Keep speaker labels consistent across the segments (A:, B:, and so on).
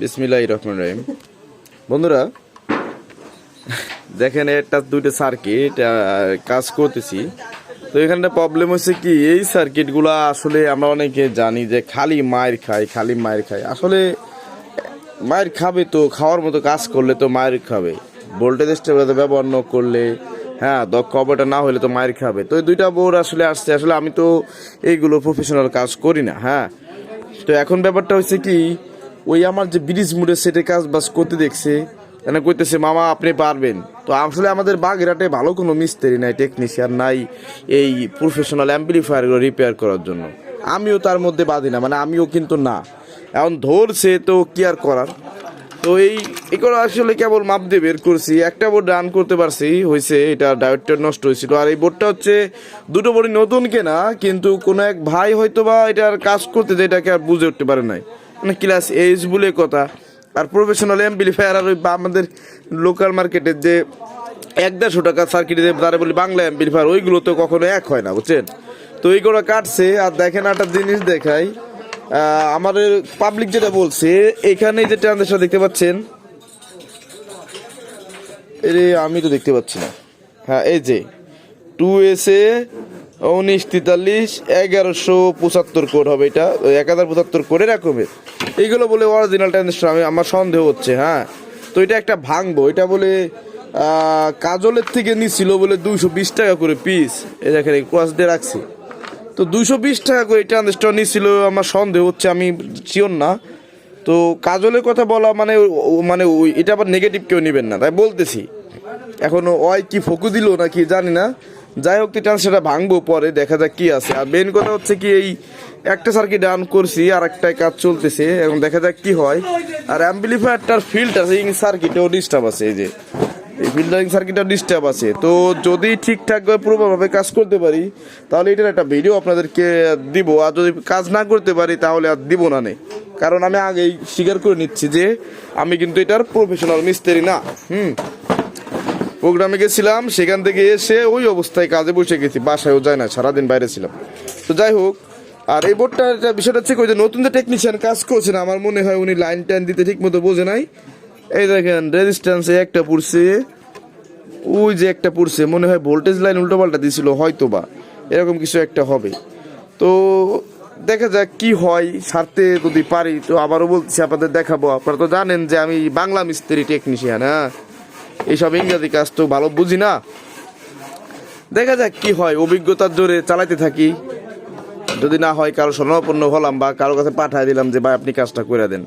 A: বিসমিল্লাহ রহমান রহিম। বন্ধুরা, দেখেন একটা দুইটা সার্কিট কাজ করতেছি। তো এখানটা প্রবলেম হচ্ছে কি, এই সার্কিটগুলো আসলে আমরা অনেকে জানি যে খালি মায়ের খায়, খালি মায়ের খায়। আসলে মায়ের খাবে তো, খাওয়ার মতো কাজ করলে তো মায়ের খাবে। ভোল্টেজ স্টেবিলাইজার ব্যবহার না করলে হ্যাঁ দক্ষ অবটা না হলে তো মায়ের খাবে। তো দুইটা বোর্ড আসলে আসছে, আসলে আমি তো এইগুলো প্রফেশনাল কাজ করি না হ্যাঁ। তো এখন ব্যাপারটা হচ্ছে কি ওই আমার যে ব্রিজ মুড়ে সেটে কাজ বাস করতে দেখছে, এনে কইতেছে, মামা, আপনি পারবেন। তো আসলে আমাদের বাগেরহাটে ভালো কোনো মিস্ত্রি নাই টেকনিশিয়ান নাই এই প্রফেশনাল অ্যাম্পলিফায়ারগুলো রিপেয়ার করার জন্য। আমিও তার মধ্যে বাদি না মানে আমিও কিন্তু না। এখন ধরছে তো কি আর করার? তো এই এগুলো আসলে কেবল মাপ দিয়ে বের করছি। একটা বোর্ড রান করতে পারছি হয়েছে এটা ডায়োডটা নষ্ট হয়েছিল। আর এই বোর্ডটা হচ্ছে দুটো বোর্ড নতুন কেনা, কিন্তু কোনো এক ভাই হয়তো বা এটার কাজ করতে যে এটাকে আর বুঝে উঠতে পারে নাই। মানে ক্লাস এইচ বলে কথা। আর প্রফেশনাল এমপ্লিফায়ার আর ওই আমাদের লোকাল মার্কেটের যে এক দেড়শো টাকা সার্কিটে তারা বলি বাংলা এমপ্লিফায়ার ওইগুলো তো কখনো এক হয় না, বুঝছেন? তো এইগুলো কাটছে, আর দেখেন একটা জিনিস দেখাই। আমাদের পাবলিক যেটা বলছে, এখানে যে ট্রানজেকশন দেখতে পাচ্ছেন, এরে আমি তো দেখতে পাচ্ছি না। হ্যাঁ এই যে টু এস এ উনিশ তেতাল্লিশ, এগারোশো পঁচাত্তর কোড হবে এটা। এক হাজার পঁচাত্তর কোড এরকমের এইগুলো বলে অরিজিনাল ট্রানজেকশন আমি আমার সন্দেহ হচ্ছে হ্যাঁ। তো এটা একটা ভাঙবো, এটা বলে কাজলের থেকে নিছিল বলে দুইশো বিশ টাকা করে পিস এই দেখেন ক্রস দিয়ে রাখছি। তো দুইশো বিশ টাকা করে ট্রানজিস্টর নিছিল, আমার সন্দেহ হচ্ছে, আমি শিওর না। তো কাজলের কথা বলা মানে মানে এটা আবার নেগেটিভ কেউ নেবেন না, তাই বলতেছি। এখন ওই কি ফকু দিল নাকি জানি না। যাই হোক ট্রান্সফারটা ভাঙবো পরে, দেখা যাক কি আছে। আর মেন কথা হচ্ছে কি, এই একটা সার্কিট ডান করছি, আর একটাই কাজ চলতেছে, এবং দেখা যাক কি হয়। আর অ্যাম্পলিফায়ারটার এই সার্কিটেও ডিস্টার্ব আছে, এই যে, এই ফিল্টারিং সার্কিটটা ডিস্টার্ব আছে। তো যদি ঠিকঠাকভাবে পুরোভাবে কাজ করতে পারি, তাহলে এটার একটা ভিডিও আপনাদেরকে দিব। আর যদি কাজ না করতে পারি, তাহলে আর দিব না নে। কারণ আমি আগেই স্বীকার করে নিচ্ছি যে, আমি কিন্তু এটার প্রফেশনাল মিস্ত্রি না। হুম? প্রোগ্রামে গেছিলাম, সেখান থেকে এসে ওই অবস্থায় কাজে বসে গেছি, বাসায়ও যায় না, সারাদিন বাইরে ছিলাম। তো যাই হোক, আর এই বোর্ডটার বিষয়টা হচ্ছে ওই যে নতুন যে টেকনিশিয়ান কাজ করছেন আমার মনে হয় উনি লাইন টাইন দিতে ঠিক মতো বোঝে নাই। এই দেখেন রেজিস্ট্যান্সে একটা পড়ছে, ওই যে একটা পড়ছে, মনে হয় ভোল্টেজ লাইন উল্টো পাল্টা দিছিল হয়তো বা এরকম কিছু একটা হবে। তো দেখা যাক কি হয় সারতে যদি পারি, তো আবারও বলছি, আপনাদের দেখাবো। আপনারা তো জানেন যে আমি বাংলা মিস্ত্রি টেকনিশিয়ান হ্যাঁ? এইসব ইংরাজি কাজ তো ভালো বুঝি না। দেখা যাক কি হয়, অভিজ্ঞতার জোরে চালাতে থাকি। যদি না হয় কারও স্বর্ণাপন্ন হলাম বা কারও কাছে পাঠায় দিলাম যে, ভাই, আপনি কাজটা করে দেন।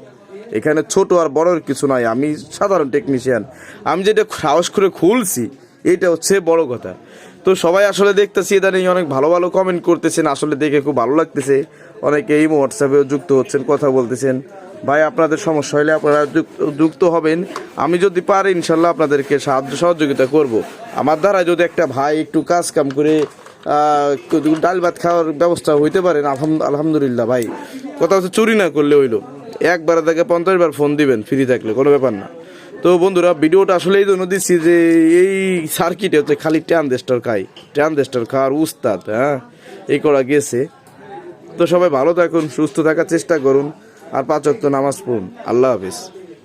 A: এখানে ছোট আর বড়র কিছু নাই আমি সাধারণ টেকনিশিয়ান আমি যেটা সাহস করে খুলছি, এটা হচ্ছে বড় কথা। তো সবাই আসলে দেখতেছি ইদানিং অনেক ভালো ভালো কমেন্ট করতেছেন, আসলে দেখে খুব ভালো লাগতেছে। অনেকে এই হোয়াটসঅ্যাপেও যুক্ত হচ্ছেন, কথা বলতেছেন। ভাই, আপনাদের সমস্যা হলে আপনারা যুক্ত- হবেন। আমি যদি পারি, ইনশাল্লাহ আপনাদেরকে সাহায্য, সহযোগিতা করব। আমার দ্বারা যদি একটা ভাই একটু কাজ কাম করে ডাল ভাত খাওয়ার ব্যবস্থা হইতে পারেন আলহামদুলিল্লাহ ভাই। কথা হচ্ছে চুরি না করলে হইল। একবার তাকে পঞ্চাশ বার ফোন দিবেন ফ্রি থাকলে, কোনো ব্যাপার না। তো বন্ধুরা, ভিডিওটা আসলে এই জন্য দিচ্ছি যে, এই সার্কিটে হচ্ছে খালি ট্রানজেস্টর খাই। ট্রানজেস্টর খাওয়ার উস্তাদ হ্যাঁ এই করা গেছে। তো সবাই ভালো থাকুন, সুস্থ থাকার চেষ্টা করুন। আর পাঁচ ওয়াক্ত নামাজ পড়ুন। আল্লাহ হাফিজ।